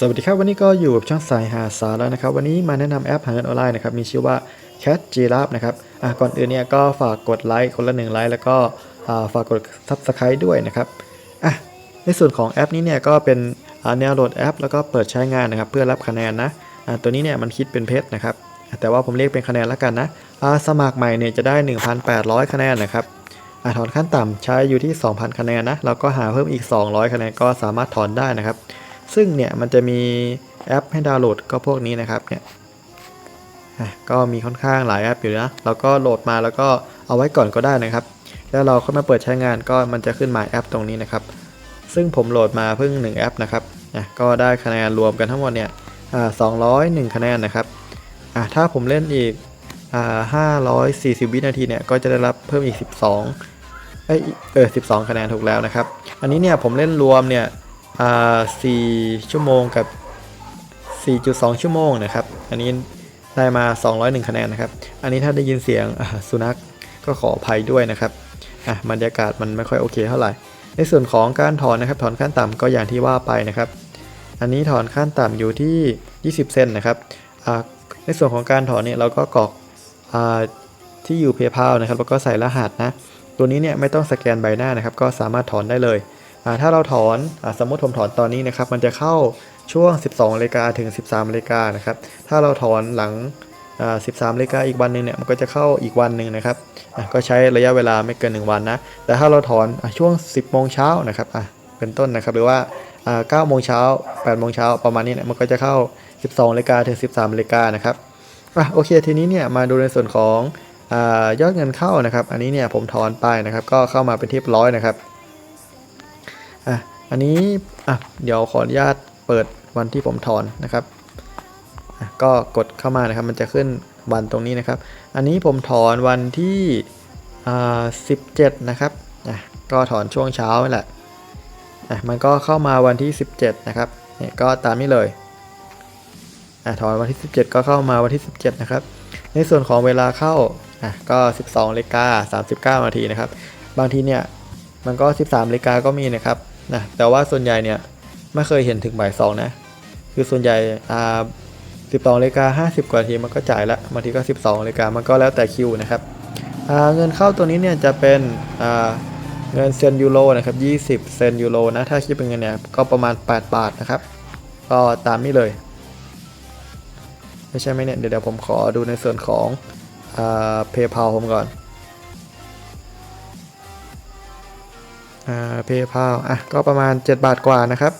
สวัสดีครับ วันนี้ก็อยู่กับช่องสายหาสาระนะครับ วันนี้มาแนะนำแอปหาเงินออนไลน์นะครับ มีชื่อว่า Cat g i r a f นะครับอะก่อนอื่นเนี่ยก็ฝากกดไลค์คนละหนึ่งไลค์แล้วก็ฝากกด Subscribe ด้วยนะครับอะในส่วนของแอปนี้เนี่ยก็เป็นอ่าแนวโหลดแอป แล้วก็เปิดใช้งานนะครับ เพื่อรับคะแนนนะอะตัวนี้เนี่ยมันคิดเป็นเพชรนะครับ แต่ว่าผมเรียกเป็นคะแนนแล้วกันนะอ่าสมัครใหม่เนี่ยจะได้ 1,800 คะแนนนะครับอะถอนขั้นต่ำใช้อยู่ที่ 2,000 คะแนนนะแล้วก็หาเพิ่มอีก 200 คะแนนก็สามารถถอนได้นะครับ ซึ่งเนี่ยมันจะมีแอปให้ดาวน์โหลดก็พวกนี้นะครับเนี่ยก็มีค่อนข้างหลายแอปอยู่นะเราก็โหลดมาแล้วก็เอาไว้ก่อนก็ได้นะครับ แล้วเราค่อยมาเปิดใช้งานก็มันจะขึ้นมาแอปตรงนี้นะครับ ซึ่งผมโหลดมาเพิ่ง 1 แอปนะครับอะก็ได้คะแนนรวมกันทั้งหมดเนี่ยสอ่า201คะแนนนะครับถ้าผมเล่นอีกอ่า540วินาทีเนี่ยก็จะได้รับเพิ่มอีก 12เอยเออ12 คะแนนถูกแล้วนะครับ อันนี้เนี่ยผมเล่นรวมเนี่ย อ่า4ชั่วโมงกับ 4.2 ชั่วโมงนะครับ อันนี้ได้มา 201 คะแนนนะครับ อันนี้ถ้าได้ยินเสียงสุนัขก็ขออภัยด้วยนะครับ อะบรรยากาศมันไม่ค่อยโอเคเท่าไหร่ ในส่วนของการถอนนะครับ ถอนขั้นต่ำก็อย่างที่ว่าไปนะครับ อันนี้ถอนขั้นต่ำอยู่ที่ 20 เซนนะครับ อ่า ในส่วนของการถอนเนี่ยเราก็กรอก อ่า ที่อยู่ PayPal นะครับ แล้วก็ใส่รหัสนะ ตัวนี้เนี่ยไม่ต้องสแกนใบหน้านะครับ ก็สามารถถอนได้เลย ถ้าเราถอนอสมมติผมถอนตอนนี้นะครับ มันจะเข้าช่วง 12นาฬิกาถึง 13นาฬิกานะครับ ถ้าเราถอนหลังอ่า13นาฬิกาอีกวันหนึ่งเนี่ย มันก็จะเข้าอีกวันหนึ่งนะครับ ก็ใช้ระยะเวลาไม่เกิน 1 วันนะ แต่ถ้าเราถอนอช่วง 10โมงเช้านะครับเป็นต้นนะครับ หรือว่าอ่า9โมงเช้า8โมงเช้าประมาณนี้เนี่ยมันก็จะเข้า 12นาฬิกาถึง 13นาฬิกานะครับอะโอเค ทีนี้เนี่ยมาดูในส่วนของอยอดเงินเข้านะครับ อันนี้เนี่ยผมถอนไปนะครับ ก็เข้ามาเป็นที่ร้อยนะครับ อันนี้อะเดี๋ยวขออนุญาตเปิดวันที่ผมถอนนะครับก็กดเข้ามานะครับ มันจะขึ้นวันตรงนี้นะครับ อันนี้ผมถอนวันที่อ่า17นะครับอะก็ถอนช่วงเช้านี่แหละอะมันก็เข้ามาวันที่ 17 นะครับเนี่ยก็ตามนี้เลยอะถอนวันที่ 17 ก็เข้ามาวันที่ 17 นะครับ ในส่วนของเวลาเข้าอะก็ 12นาฬิกา39 นาทีนะครับ บางทีเนี่ยมันก็ 13นาฬิกาก็มีนะครับ นะแต่ว่าส่วนใหญ่เนี่ยไม่เคยเห็นถึงบ่ายสองนะคือส่วนใหญ่อ่า12นาฬิกา50กว่าทีมันก็จ่ายละบางทีก็12นาฬิกามันก็แล้วแต่คิวนะครับอ่าเงินเข้าตัวนี้เนี่ยจะเป็นอ่าเงินเซนยูโรนะครับ20เซนยูโรนะถ้าคิดเป็นเงินเนี่ยก็ประมาณ 8 บาทนะครับ ก็ตามนี้เลย ไม่ใช่ไหมเนี่ยเดี๋ยวผมขอดูในส่วนของอ่า PayPal ผมก่อน อ่า PayPal อะก็ประมาณ 7 บาทกว่านะครับ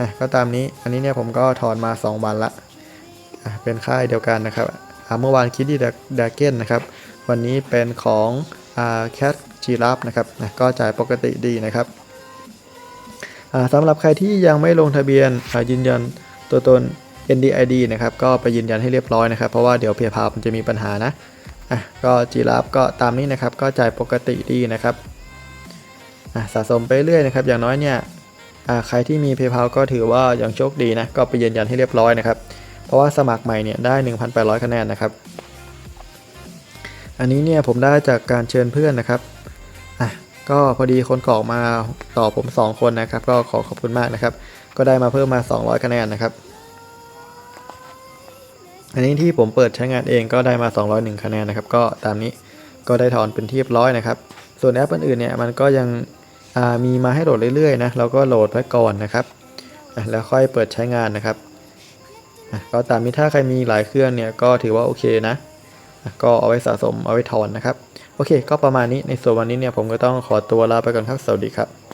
อะก็ตามนี้อันนี้เนี่ยผมก็ถอนมา 2 วันละอะเป็นค่ายเดียวกันนะครับอ่าเมื่อวานคิดดีดาเก้นนะครับ วันนี้เป็นของอ่า Cat Giraffe นะครับนะก็จ่ายปกติดีนะครับอ่าสำหรับใครที่ยังไม่ลงทะเบียนอ่ายืนยันตัวตน NDID นะครับก็ไปยืนยันให้เรียบร้อยนะครับ เพราะว่าเดี๋ยว PayPal มันจะมีปัญหานะอะก็ Giraffe ก็ตามนี้นะครับก็จ่ายปกติดีนะครับ สะสมไปเรื่อยนะครับ อย่างน้อยเนี่ยใครที่มี PayPal ก็ถือว่ายังโชคดีนะ ก็ไปยืนยันให้เรียบร้อยนะครับ เพราะว่าสมัครใหม่เนี่ยได้ 1,800 คะแนนนะครับ อันนี้เนี่ยผมได้จากการเชิญเพื่อนนะครับอะก็พอดีคนกรอกมาต่อผม 2 คนนะครับ ก็ขอขอบคุณมากนะครับ ก็ได้มาเพิ่มมา 200 คะแนนนะครับ อันนี้ที่ผมเปิดใช้งานเองก็ได้มา 201 คะแนนนะครับ ก็ตามนี้ก็ได้ถอนเป็นที่เรียบร้อยนะครับ ส่วนแอปอื่นๆเนี่ยมันก็ยัง มีมาให้โหลดเรื่อยๆนะเราก็โหลดไว้ก่อนนะครับแล้วค่อยเปิดใช้งานนะครับก็ตามนี้ถ้าใครมีหลายเครื่องเนี่ยก็ถือว่าโอเคนะอะก็เอาไว้สะสมเอาไว้ถอนนะครับ โอเค ก็ประมาณนี้ในส่วนวันนี้เนี่ยผมก็ต้องขอตัวลาไปก่อนครับสวัสดีครับ